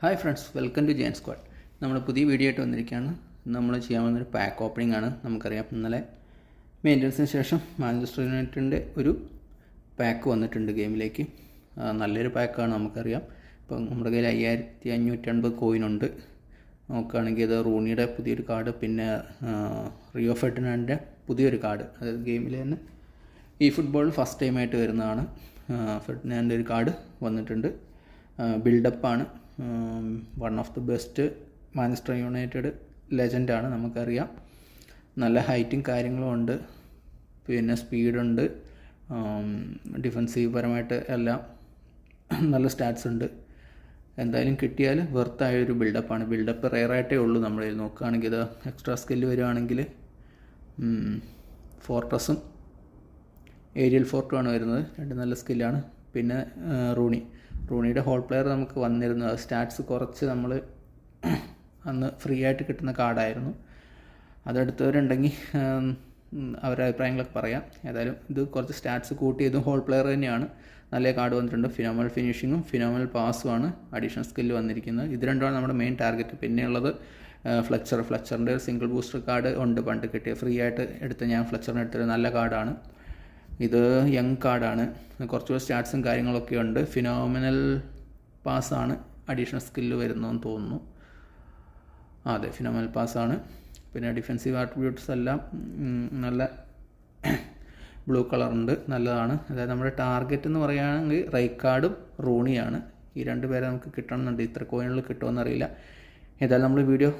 Hi friends welcome to Jain squad നമ്മൾ പുതിയ video ആയിട്ട് വന്നിരിക്കുകയാണ്. നമ്മൾ ചെയ്യാൻ പോകുന്നൊരു പാക്ക് ഓപ്പണിംഗ് ആണ്. നമുക്കറിയാം. ഇന്നലെ മെയിന്റനൻസിന് ശേഷം മാഞ്ചസ്റ്റർ യുണൈറ്റഡിന്റെ ഒരു പാക്ക് വന്നിട്ടുണ്ട് ഗെയിമിലേക്ക് നല്ലൊരു പാക്കാണ് നമുക്കറിയാം. ഇപ്പം നമ്മുടെ കയ്യിൽ അയ്യായിരത്തി അഞ്ഞൂറ്റി അൻപത് കോയിനുണ്ട് നോക്കുകയാണെങ്കിൽ അത് റൂണിയുടെ പുതിയൊരു കാർഡ് പിന്നെ റിയോ ഫെഡിനാന്റെ പുതിയൊരു കാർഡ് അതായത് ഗെയിമിൽ തന്നെ ഈ ഫുട്ബോൾ ഫസ്റ്റ് ടൈമായിട്ട് വരുന്നതാണ്. ഫെഡിനാന്റെ ഒരു കാർഡ് വന്നിട്ടുണ്ട്. ബിൽഡപ്പാണ് one of the best Manchester United ലെജൻഡാണ് നമുക്കറിയാം. നല്ല ഹൈറ്റും കാര്യങ്ങളും ഉണ്ട്. പിന്നെ സ്പീഡുണ്ട് ഡിഫൻസീവ് പരമായിട്ട് എല്ലാം നല്ല സ്റ്റാറ്റ്സ് ഉണ്ട്. എന്തായാലും കിട്ടിയാൽ വെർത്തായ ഒരു ബിൽഡപ്പാണ് ബിൽഡപ്പ് റെയറായിട്ടേ ഉള്ളൂ നമ്മൾ നോക്കുകയാണെങ്കിൽ. ഇത് എക്സ്ട്രാ സ്കില്ല് വരുവാണെങ്കിൽ ഫോർട്ടസും ഏരിയൽ ഫോർട്ടുമാണ് വരുന്നത്. രണ്ട് നല്ല സ്കില്ലാണ് പിന്നെ റൂണി. റൂണിയുടെ ഹോൾ പ്ലെയർ നമുക്ക് വന്നിരുന്നു. അത് സ്റ്റാറ്റ്സ് കുറച്ച് നമ്മൾ അന്ന് ഫ്രീ ആയിട്ട് കിട്ടുന്ന കാർഡായിരുന്നു. അതെടുത്തവരുണ്ടെങ്കിൽ അവരുടെ അഭിപ്രായങ്ങളൊക്കെ പറയാം. ഏതായാലും ഇത് കുറച്ച് സ്റ്റാറ്റ്സ് കൂട്ടിയതും ഹോൾ പ്ലെയർ തന്നെയാണ്. നല്ല കാർഡ് വന്നിട്ടുണ്ട്. ഫിനോമൽ ഫിനിഷിങ്ങും ഫിനോമൽ പാസുമാണ് അഡീഷണൽ സ്കില്ല് വന്നിരിക്കുന്നത്. ഇത് രണ്ടുമാണ് നമ്മുടെ മെയിൻ ടാർഗറ്റ് പിന്നെയുള്ളത് ഫ്ലെക്ചർ ഫ്ലെക്ചറിന്റെ ഒരു സിംഗിൾ ബൂസ്റ്റർ കാർഡ് ഉണ്ട്. പണ്ട് കിട്ടിയ ഫ്രീ ആയിട്ട് എടുത്ത് ഞാൻ ഫ്ലച്ചറിന് എടുത്തൊരു നല്ല കാർഡാണ് ഇത് യങ് കാർഡാണ് കുറച്ചുകൂടെ സ്റ്റാറ്റ്സും കാര്യങ്ങളൊക്കെ ഉണ്ട്. ഫിനോമിനൽ പാസ്സാണ് അഡീഷണൽ സ്കില്ല് വരുന്നതെന്ന് തോന്നുന്നു. അതെ ഫിനോമിനൽ പാസ്സാണ് പിന്നെ ഡിഫെൻസീവ് ആട്രിബ്യൂട്ട്സ് എല്ലാം നല്ല ബ്ലൂ കളറുണ്ട് നല്ലതാണ്. അതായത് നമ്മുടെ ടാർഗറ്റ് എന്ന് പറയുകയാണെങ്കിൽ റൈക്കാർഡും റൂണിയാണ് ഈ രണ്ട് പേരെ നമുക്ക് കിട്ടണമെന്നുണ്ട്. ഇത്ര കോയിനുകൾ കിട്ടുമെന്നറിയില്ല. ഏതായാലും നമ്മൾ വീഡിയോ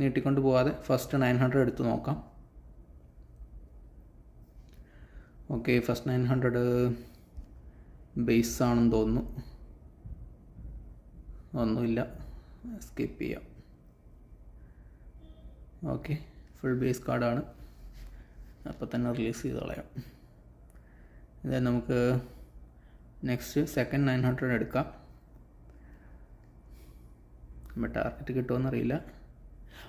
നീട്ടിക്കൊണ്ട് പോകാതെ ഫസ്റ്റ് നയൻ ഹൺഡ്രഡ് എടുത്ത് നോക്കാം. Okay first nine hundred base ആണെന്ന് തോന്നുന്നു. ഒന്നുമില്ല. സ്കിപ്പ് ചെയ്യാം. ഓക്കെ ഫുൾ ബേസ് കാർഡാണ് അപ്പോൾ തന്നെ റിലീസ് ചെയ്ത് കളയാം. ഇത് നമുക്ക് നെക്സ്റ്റ് സെക്കൻഡ് നയൻ ഹൺഡ്രഡ് എടുക്കാം. നമ്മുടെ ടാർഗറ്റ് കിട്ടുമെന്നറിയില്ല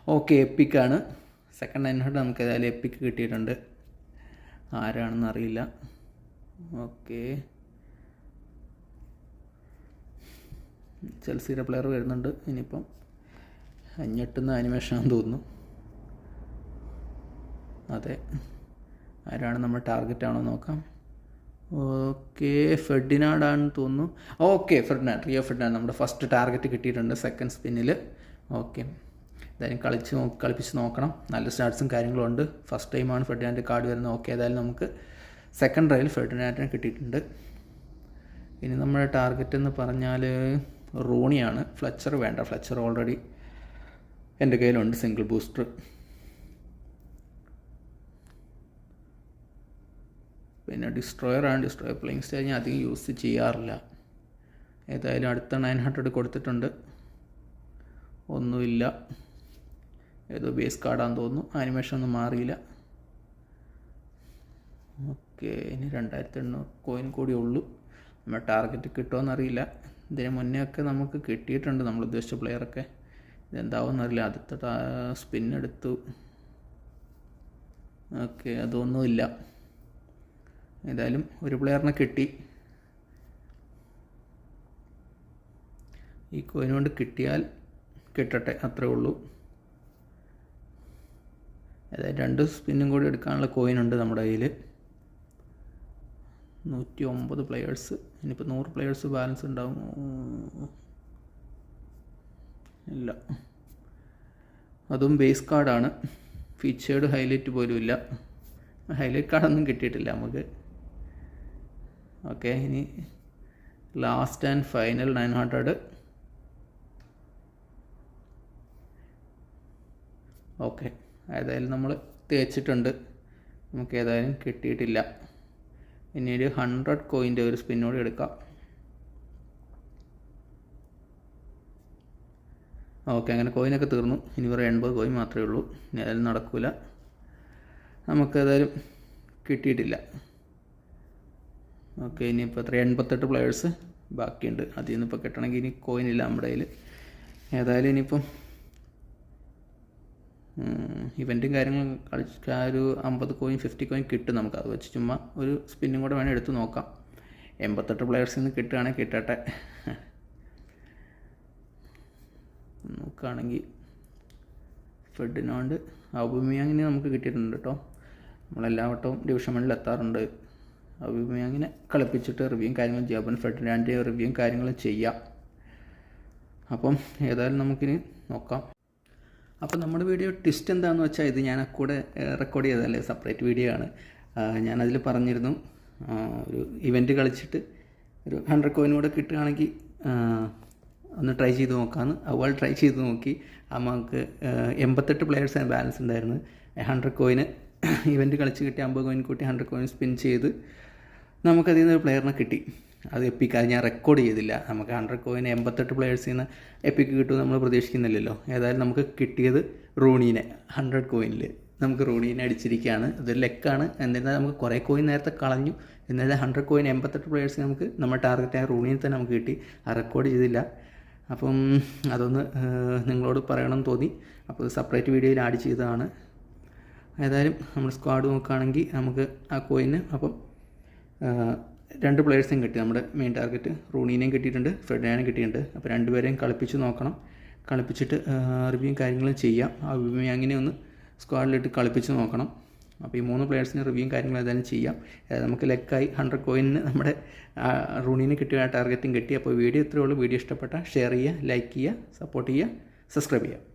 ഓക്കെ എപ്പിക്കാണ് സെക്കൻഡ് നയൻ ഹൺഡ്രഡ് നമുക്ക് ഏതായാലും എപ്പിക്ക് കിട്ടിയിട്ടുണ്ട്. ആരാണെന്ന് അറിയില്ല. ഓക്കെ. ചെൽസിയുടെ പ്ലെയർ വരുന്നുണ്ട്. ഇനിയിപ്പം ഞെട്ടുന്ന ആനിമേഷനാണെന്ന് തോന്നുന്നു. അതെ. ആരാണ് നമ്മൾ ടാർഗറ്റ് ആണോ നോക്കാം. ഓക്കെ. ഫെഡിനാഡാണെന്ന് തോന്നുന്നു. ഓക്കെ ഫെഡിനാഡ് റിയോ ഫെഡിനാഡ് നമ്മുടെ ഫസ്റ്റ് ടാർഗറ്റ് കിട്ടിയിട്ടുണ്ട് സെക്കൻഡ് സ്പിന്നിൽ ഓക്കെ. എന്തായാലും കളിച്ച് കളിപ്പിച്ച് നോക്കണം. നല്ല സ്റ്റാർട്സും കാര്യങ്ങളും ഉണ്ട് ഫസ്റ്റ് ടൈമാണ് ഫെഡിനാന്റെ കാർഡ് വരുന്നത്. ഓക്കെ ഏതായാലും നമുക്ക് സെക്കൻഡ് റയിൽ ഫെഡിനാറ്റിനെ കിട്ടിയിട്ടുണ്ട്. ഇനി നമ്മുടെ ടാർഗറ്റ് എന്ന് പറഞ്ഞാൽ റോണിയാണ്. ഫ്ലച്ചർ വേണ്ട. ഫ്ലച്ചർ ഓൾറെഡി എന്റെ കയ്യിലുണ്ട്. സിംഗിൾ ബൂസ്റ്റർ പിന്നെ ഡിസ്ട്രോയർ ആണ്. ഡിസ്ട്രോയർ പ്ലേയിങ് സ്റ്റേജ് ഞാൻ അധികം യൂസ് ചെയ്യാറില്ല. ഏതായാലും അടുത്ത നയൻ ഹൺഡ്രഡ് കൊടുത്തിട്ടുണ്ട്. ഒന്നുമില്ല. ഏതോ ബേസ് കാർഡാന്ന് തോന്നുന്നു. ആനിമേഷൻ ഒന്നും മാറിയില്ല. ഓക്കെ ഇനി രണ്ടായിരത്തി എണ്ണൂറ് കോയിൻ കൂടി ഉള്ളൂ. നമ്മൾ ടാർഗറ്റ് കിട്ടുമോയെന്നറിയില്ല ഇതിന് മുന്നേ ഒക്കെ നമുക്ക് കിട്ടിയിട്ടുണ്ട് നമ്മൾ ഉദ്ദേശിച്ച പ്ലെയറൊക്കെ ഇതെന്താവുമെന്നറിയില്ല ആദ്യത്തെ സ്പിൻ എടുത്തു. ഓക്കെ അതൊന്നുമില്ല ഏതായാലും ഒരു പ്ലെയറിനെ കിട്ടി. ഈ കോയിൻ കൊണ്ട് കിട്ടിയാൽ കിട്ടട്ടെ അത്രേ ഉള്ളൂ. അതായത് രണ്ട് സ്പിന്നും കൂടി എടുക്കാനുള്ള കോയിൻ ഉണ്ട് നമ്മുടെ കയ്യിൽ നൂറ്റി ഒമ്പത് പ്ലെയേഴ്സ് ഇനിയിപ്പോൾ നൂറ് പ്ലെയേഴ്സ് ബാലൻസ് ഉണ്ടാവും. ഇല്ല. അതും ബേസ് കാർഡാണ് ഫീച്ചേർഡ് ഹൈലൈറ്റ് പോലും ഇല്ല. ഹൈലൈറ്റ് കാർഡൊന്നും കിട്ടിയിട്ടില്ല നമുക്ക്. ഓക്കെ ഇനി last and final nine hundred okay ഏതായാലും നമ്മൾ തേച്ചിട്ടുണ്ട്. നമുക്ക് ഏതായാലും കിട്ടിയിട്ടില്ല. ഇനി ഒരു ഹൺഡ്രഡ് കോയിന്റെ ഒരു സ്പിന്നോട് എടുക്കാം. ഓക്കെ അങ്ങനെ കോയിനൊക്കെ തീർന്നു. ഇനി വേറെ എൺപത് കോയിൻ മാത്രമേ ഉള്ളൂ. ഏതായാലും നടക്കില്ല നമുക്ക് ഏതായാലും കിട്ടിയിട്ടില്ല. ഓക്കെ ഇനിയിപ്പോൾ എത്ര എൺപത്തെട്ട് പ്ലെയേഴ്സ് ബാക്കിയുണ്ട്. അതിൽ നിന്ന് ഇപ്പോൾ കിട്ടണമെങ്കിൽ ഇനി കോയിനില്ല നമ്മുടെ കയ്യിൽ ഏതായാലും ഇനിയിപ്പം ഇവന്റും കാര്യങ്ങളും കളിച്ചാൽ ഒരു അമ്പത് കോയിൻ ഫിഫ്റ്റി കോയിൻ കിട്ടും നമുക്ക്. അത് വെച്ച് ചുമ്മാ ഒരു സ്പിന്നും കൂടെ വേണേൽ എടുത്ത് നോക്കാം. എൺപത്തെട്ട് പ്ലെയേഴ്സിൽ നിന്ന് കിട്ടുകയാണെങ്കിൽ കിട്ടട്ടെ. നോക്കുകയാണെങ്കിൽ ഫെഡിനോണ്ട് ഔബമിയാങ്ങിനെ നമുക്ക് കിട്ടിയിട്ടുണ്ട് കേട്ടോ. നമ്മളെല്ലാ വട്ടവും ഡിവിഷൻ വണ്ണിൽ എത്താറുണ്ട്. ഔബമിയാങ്ങിനെ കളിപ്പിച്ചിട്ട് റിവ്യൂയും കാര്യങ്ങളും ചെയ്യാം. അപ്പം ഫെഡിനാന്റെ റിവ്യൂയും കാര്യങ്ങളും ചെയ്യാം. അപ്പം ഏതായാലും നമുക്കിനി നോക്കാം. അപ്പം നമ്മുടെ വീഡിയോ ട്വിസ്റ്റ് എന്താണെന്ന് വെച്ചാൽ ഇത് ഞാൻ കൂടെ റെക്കോർഡ് ചെയ്തതല്ലേ? സെപ്പറേറ്റ് വീഡിയോ ആണ്. ഞാനതിൽ പറഞ്ഞിരുന്നു. ഒരു ഇവന്റ് കളിച്ചിട്ട് ഒരു ഹൺഡ്രഡ് കോയിൻ കൂടെ കിട്ടുകയാണെങ്കിൽ ഒന്ന് ട്രൈ ചെയ്ത് നോക്കാമെന്ന് അവൾ ട്രൈ ചെയ്ത് നോക്കി. ആ, എൺപത്തെട്ട് പ്ലെയേഴ്സാണ് ബാലൻസ് ഉണ്ടായിരുന്നു. ഹൺഡ്രഡ് കോയിന് ഇവന്റ് കളിച്ച് കിട്ടി അമ്പത് കോയിൻ കൂട്ടി ഹൺഡ്രഡ് കോയിൻ സ്പിൻ ചെയ്ത് നമുക്കതിൽ നിന്ന് ഒരു പ്ലെയറിനെ കിട്ടി. അത് എപ്പിക്ക് അത് ഞാൻ റെക്കോർഡ് ചെയ്തില്ല. നമുക്ക് ഹൺഡ്രഡ് കോയിന് എൺപത്തെട്ട് പ്ലെയേഴ്സിൽ നിന്ന് എപ്പിക്ക് കിട്ടും നമ്മൾ പ്രതീക്ഷിക്കുന്നില്ലല്ലോ. ഏതായാലും നമുക്ക് കിട്ടിയത് റൂണീനെ ഹൺഡ്രഡ് കോയിനിൽ നമുക്ക് റൂണീനെ അടിച്ചിരിക്കുകയാണ്. അതൊരു ലെക്കാണ്. എന്നിരുന്നാൽ നമുക്ക് കുറേ കോയിൻ നേരത്തെ കളഞ്ഞു. എന്നാലും ഹൺഡ്രഡ് കോയിൻ എൺപത്തെട്ട് പ്ലെയേഴ്സിന് നമുക്ക് നമ്മുടെ ആയ റൂണീനെ തന്നെ നമുക്ക് കിട്ടി. ആ റെക്കോർഡ് ചെയ്തില്ല. അപ്പം അതൊന്ന് നിങ്ങളോട് പറയണം തോന്നി. അപ്പോൾ സെപ്പറേറ്റ് വീഡിയോയിൽ ആഡ് ചെയ്തതാണ്. ഏതായാലും നമ്മൾ സ്ക്വാഡ് നോക്കുകയാണെങ്കിൽ നമുക്ക് ആ കോയിന് അപ്പം രണ്ട് പ്ലെയേഴ്സും കിട്ടി. നമ്മുടെ മെയിൻ ടാർഗറ്റ് റൂണീനെയും കിട്ടിയിട്ടുണ്ട് ഫെഡാനും കിട്ടിയിട്ടുണ്ട്. അപ്പോൾ രണ്ടുപേരെയും കളിപ്പിച്ച് നോക്കണം. കളിപ്പിച്ചിട്ട് റിവ്യൂയും കാര്യങ്ങളും ചെയ്യാം. ആ റിവ്യൂ അങ്ങനെ ഒന്ന് സ്ക്വാഡിലിട്ട് കളിപ്പിച്ച് നോക്കണം. അപ്പോൾ ഈ മൂന്ന് പ്ലെയേഴ്സിന് റിവ്യൂയും കാര്യങ്ങളും ഏതായാലും ചെയ്യാം. നമുക്ക് ലെക്കായി ഹൺഡ്രഡ് കോയിന് നമ്മുടെ റൂണീന് കിട്ടിയ ടാർഗറ്റും കിട്ടി. അപ്പോൾ വീഡിയോ ഇത്രയേ ഉള്ളൂ. വീഡിയോ ഇഷ്ടപ്പെട്ട ഷെയർ ചെയ്യുക ലൈക്ക് ചെയ്യുക സപ്പോർട്ട് ചെയ്യുക സബ്സ്ക്രൈബ് ചെയ്യുക.